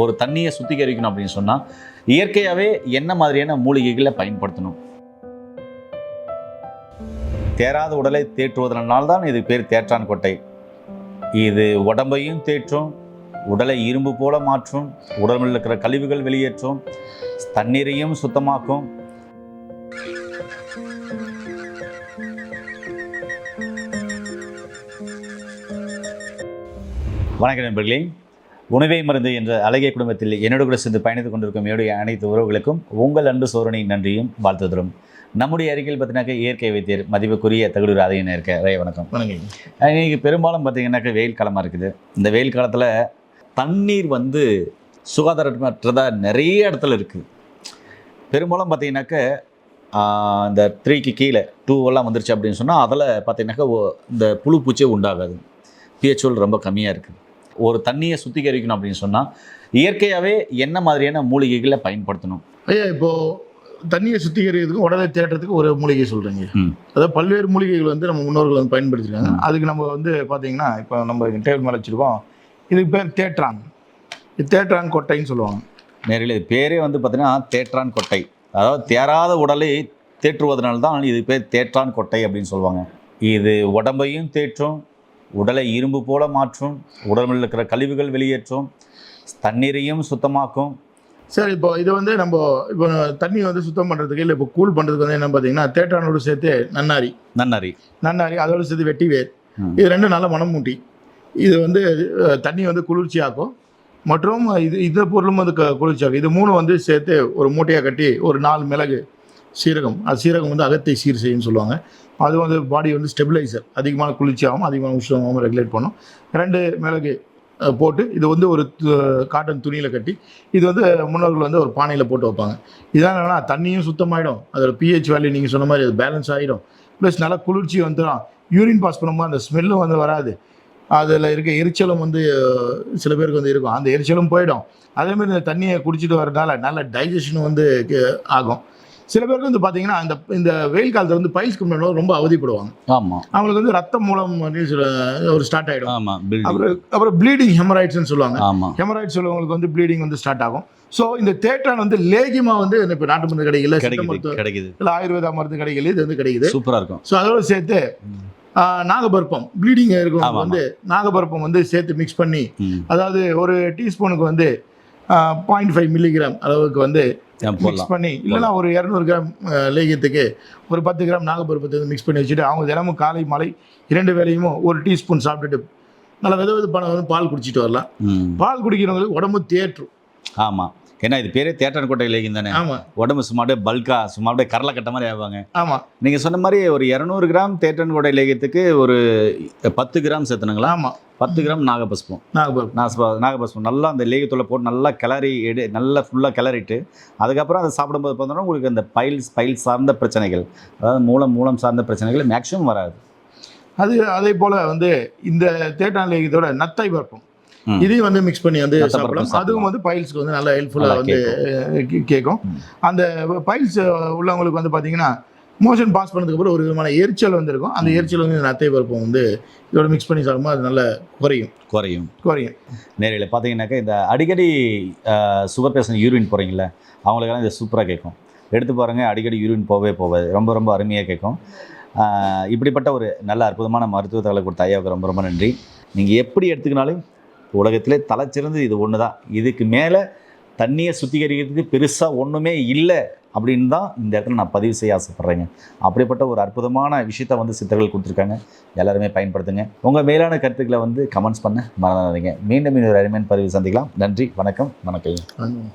ஒரு தண்ணியை சுத்திகரிக்கணும் அப்படின்னு சொன்னால் இயற்கையாகவே என்ன மாதிரியான மூலிகைகளை பயன்படுத்தணும்? தேராத உடலை தேற்றுவதனால் தான் இது பேர் தேற்றான் கொட்டை இது உடம்பையும் தேற்றும் உடலை இரும்பு போல மாற்றும் உடம்பில் இருக்கிற கழிவுகள் வெளியேற்றும் தண்ணீரையும் சுத்தமாக்கும். வணக்கம் நண்பர்களே. உணவை மருந்து என்ற அழகிய குடும்பத்தில் என்னோட கூட சேர்ந்து பயணித்துக் கொண்டிருக்கும் என்னுடைய அனைத்து உறவுகளுக்கும் உங்கள் அன்பு சோரணி நன்றியும் வாழ்த்துதலும். நம்முடைய அருகில் பார்த்தீங்கன்னாக்கா இயற்கை வைத்தியர் மதிப்புக்குரிய தகுடு ராதையன் இருக்க ரைய வணக்கம். வணக்கம். பெரும்பாலும் பார்த்தீங்கன்னாக்கா வெயில் காலமாக இருக்குது. இந்த வெயில் காலத்தில் தண்ணீர் வந்து சுகாதாரமற்றதாக நிறைய இடத்துல இருக்குது பெரும்பாலும் பார்த்தீங்கன்னாக்கா இந்த த்ரீக்கு கீழே டூ எல்லாம் வந்துருச்சு அப்படின்னு சொன்னால் அதில் பார்த்தீங்கன்னாக்கா இந்த புழு பூச்சியே உண்டாகாது. பிஹெச்ஓல் ரொம்ப கம்மியாக இருக்குது ஒரு தண்ணியை சுத்திகரிக்கணும் அப்படின்னு சொன்னால் இயற்கையாகவே என்ன மாதிரியான மூலிகைகளை பயன்படுத்தணும்? ஐயா இப்போ தண்ணியை சுத்திகரிக்கிறதுக்கும் உடலை தேட்டுறதுக்கு ஒரு மூலிகை சொல்றீங்க. ம். அதாவது பல்வேறு மூலிகைகள் வந்து நம்ம முன்னோர்கள் வந்து பயன்படுத்திருக்காங்க. அதுக்கு நம்ம வந்து பாத்தீங்கன்னா இப்போ நம்ம டேபிள் மேலே வச்சிருக்கோம். இதுக்கு பேர் தேற்றான். இது தேற்றான் கொட்டைன்னு சொல்லுவாங்க. நேரில் இது பேரே வந்து பார்த்தீங்கன்னா தேற்றான் கொட்டை. அதாவது தேராத உடலை தேற்றுவதனால தான் இது பேர் தேற்றான் கொட்டை அப்படின்னு சொல்லுவாங்க. இது உடம்பையும் தேற்றும் உடலை இரும்பு போல மாற்றும் உடம்பில் இருக்கிற கழிவுகள் வெளியேற்றும் தண்ணீரையும் சுத்தமாக்கும். சரி இப்போ இது வந்து நம்ம இப்போ தண்ணி வந்து சுத்தம் பண்ணுறதுக்கு இல்லை இப்போ கூல் பண்ணுறதுக்கு வந்து என்ன பார்த்தீங்கன்னா தேற்றானோடு சேர்த்து நன்னாரி. நன்னறி நன்னாரி அதோடு சேர்த்து வெட்டி வேர். ம். இது ரெண்டும் நல்ல மனம் மூட்டி. இது வந்து தண்ணி வந்து குளிர்ச்சியாக்கும். மற்றும் இது இந்த பொருளும் வந்து க- குளிர்ச்சியாக்கும். இது மூணு வந்து சேர்த்து ஒரு மூட்டையாக கட்டி ஒரு நாலு மிளகு சீரகம். அது சீரகம் வந்து அகத்தை சீர் செய்யுன்னு சொல்லுவாங்க. அது வந்து பாடி வந்து ஸ்டெபிலைசர் அதிகமான குளிர்ச்சியாகவும் அதிகமான உஷ்ணமாகவும் ரெகுலேட் பண்ணும். ரெண்டு மிளகு போட்டு இது வந்து ஒரு து- காட்டன் துணியில் கட்டி இது வந்து முன்னோர்கள் வந்து ஒரு பானையில் போட்டு வைப்பாங்க. இதான் தண்ணியும் சுத்தமாயிடும். அதோட பிஹெச் வேல்யூ நீங்கள் சொன்ன மாதிரி அது பேலன்ஸ் ஆகிடும் ப்ளஸ் நல்லா குளிர்ச்சி வந்துடும் யூரின் பாஸ் பண்ணும்போது அந்த ஸ்மெல்லும் வந்து வராது. அதில் இருக்க எரிச்சலும் வந்து சில பேருக்கு வந்து இருக்கும். அந்த எரிச்சலும் போயிடும். அதேமாதிரி இந்த தண்ணியை குடிச்சிட்டு வரதுனால நல்ல டைஜஷனும் வந்து ஆகும். சில பேருக்கு வந்து பார்த்தீங்கன்னா இந்த இந்த வெயில் காலத்தில் வந்து பைல்ஸ் கம்மியான ரொம்ப அவதிப்படுவாங்க. ஆமாம் அவங்களுக்கு வந்து ரத்த மூலம் ஒரு ஸ்டார்ட் ஆகிடும் ஆமாம் அப்புறம் அப்புறம் ப்ளீடிங் ஹெமராய்ட்ஸ்னு சொல்லுவாங்க. ஆமாம் ஹெமராய்ட்ஸ் உள்ளவங்களுக்கு வந்து ப்ளீடிங் வந்து ஸ்டார்ட் ஆகும். ஸோ இந்த தேற்றான் வந்து லேகியமாக வந்து இப்போ நாட்டு மருந்து கடைகளில் சித்த மருத்துவ கிடைக்குது. இல்லை ஆயுர்வேதா மருந்து கடைகளில் இது வந்து கிடைக்குது. சூப்பராக இருக்கும். ஸோ அதோட சேர்த்து நாகபர்ப்பம் ப்ளீடிங் இருக்கவங்க ஆமா, வந்து நாகபர்ப்பம் வந்து சேர்த்து மிக்ஸ் பண்ணி அதாவது ஒரு டீஸ்பூனுக்கு வந்து பாயிண்ட் ஃபைவ் மில்லிகிராம் அளவுக்கு வந்து மிக்ஸ் பண்ணி இல்லைன்னா ஒரு இரநூறு கிராம் லேகியத்துக்கு ஒரு பத்து கிராம் நாகபருப்பத்தை வந்து மிக்ஸ் பண்ணி வச்சுட்டு அவங்க தினமும் காலை மாலை இரண்டு வேளையும் ஒரு டீஸ்பூன் சாப்பிட்டுட்டு நல்ல வித வித பணம் வந்து பால் குடிச்சிட்டு வரலாம். பால் குடிக்கிறவங்களுக்கு உடம்பு தேற்றும். ஆமாம் ஏன்னா இது பேரே தேற்றான் கொட்டை இலைக்கும் தானே? ஆமாம் உடம்பு சும்மா அப்படியே பல்கா சும்மா அப்படியே கடலை கட்ட மாதிரி ஆவாங்க. ஆமாம் நீங்கள் சொன்ன மாதிரி ஒரு இரநூறு கிராம் தேற்றன் கொடை லேகியத்துக்கு ஒரு பத்து கிராம் சேர்த்தனுங்களா? ஆமாம் பத்து கிராம் நாகபஸ்பம் நாகபருப்பம் நாகப நாகபஸ்பம் நல்லா அந்த லேகியத்தூளை போட்டு நல்லா கிளறி எடு நல்லா ஃபுல்லாக கிளறிட்டு அதுக்கப்புறம் அதை சாப்பிடும்போது பார்த்தோன்னா உங்களுக்கு அந்த பைல்ஸ் பைல் சார்ந்த பிரச்சனைகள் அதாவது மூலம் மூலம் சார்ந்த பிரச்சனைகள் மேக்ஸிமம் வராது அது அதே போல் வந்து இந்த தேட்டான் லேகியத்தோட நத்தை பருப்பம். இதையும் வந்து மிக்ஸ் பண்ணி வந்து சாப்பிடலாம். அதுவும் வந்து பைல்ஸ்க்கு வந்து நல்லா ஹெல்ப்ஃபுல்லாக வந்து கேட்கும். அந்த பைல்ஸ் உள்ளவங்களுக்கு வந்து பார்த்தீங்கன்னா மோஷன் பாஸ் பண்ணதுக்கு அப்புறம் ஒரு விதமான எரிச்சல் வந்து இருக்கும் அந்த. எரிச்சல் வந்து இந்த நத்தை பருப்பம் வந்து இதோட மிக்ஸ் பண்ணி சாப்பிடும்போது அது நல்லா குறையும். குறையும். குறையும். நேரில் பார்த்தீங்கன்னாக்கா இந்த அடிக்கடி சுகர் பேஷண்ட் யூரின் போகிறீங்கள அவங்களுக்கெல்லாம் இது சூப்பராக கேட்கும். எடுத்து பாருங்க அடிக்கடி யூரின் போகவே போகாது. ரொம்ப ரொம்ப அருமையாக கேட்கும். இப்படிப்பட்ட ஒரு நல்ல அற்புதமான மருத்துவ கொடுத்த ஐயாவுக்கு ரொம்ப ரொம்ப நன்றி. நீங்கள் எப்படி எடுத்துக்கினாலும் உலகத்திலே தலைச்சிறந்து இது ஒன்று தான் இதுக்கு மேலே தண்ணியை சுத்திகரிக்கிறதுக்கு பெருசாக ஒன்றுமே இல்லை. அப்படின்னு தான் இந்த இடத்துல நான் பதிவு செய்ய ஆசைப்பட்றேங்க. அப்படிப்பட்ட ஒரு அற்புதமான விஷயத்த வந்து சித்தர்கள் கொடுத்துருக்காங்க. எல்லாருமே பயன்படுத்துங்க. உங்கள் மேலான கருத்துக்களை வந்து கமெண்ட்ஸ் பண்ண மறந்துடாதீங்க. மீண்டும் இன்னொரு அருமையான பதிவு சந்திக்கலாம். நன்றி வணக்கம் வணக்கம்